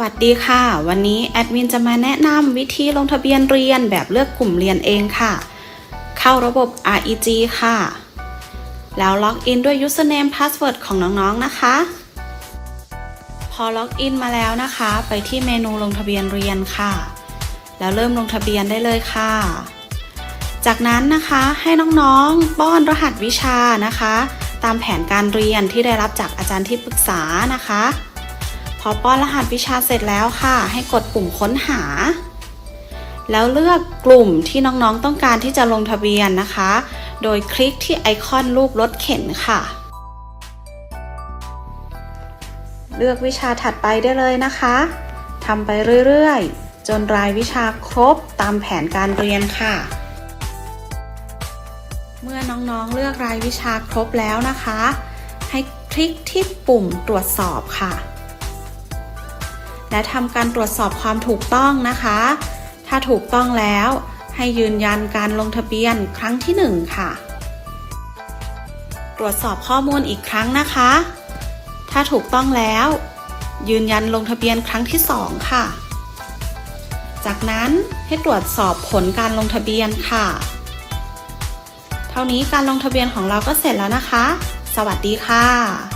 วัสดีค่ะ วันนี้แอดมินจะมาแนะนำวิธีลงทะเบียนเรียนแบบเลือกกลุ่มเรียนเองค่ะ เข้าระบบ REG ค่ะ แล้วล็อกอินด้วย username password ของน้องๆนะคะ พอล็อกอินมาแล้วนะคะ ไปที่เมนูลงทะเบียนเรียนค่ะ แล้วเริ่มลงทะเบียนได้เลยค่ะ จากนั้นนะคะให้น้องๆป้อนรหัสวิชานะคะ ตามแผนการเรียนที่ได้รับจากอาจารย์ที่ปรึกษานะคะ พอป้อนรหัสวิชาเสร็จแล้วค่ะ ให้กดปุ่มค้นหา แล้วเลือกกลุ่มที่น้องๆต้องการที่จะลงทะเบียนนะคะ โดยคลิกที่ไอคอนรูปรถเข็นค่ะ เลือกวิชาถัดไปได้เลยนะคะทำไปเรื่อยๆ จนรายวิชาครบตามแผนการเรียนค่ะเมื่อน้องๆ เลือกรายวิชาครบแล้วนะคะ ให้คลิกที่ปุ่มตรวจสอบค่ะ และทำการตรวจสอบความถูกต้องนะคะ ถ้าถูกต้องแล้วให้ยืนยันการลงทะเบียนครั้งที่ 1 ค่ะ ตรวจสอบข้อมูลอีกครั้งนะคะ ถ้าถูกต้องแล้ว ยืนยันลงทะเบียนครั้งที่ 2 ค่ะ จากนั้นให้ตรวจสอบผลการลงทะเบียนค่ะ เท่านี้การลงทะเบียนของเราก็เสร็จแล้วนะคะ สวัสดีค่ะ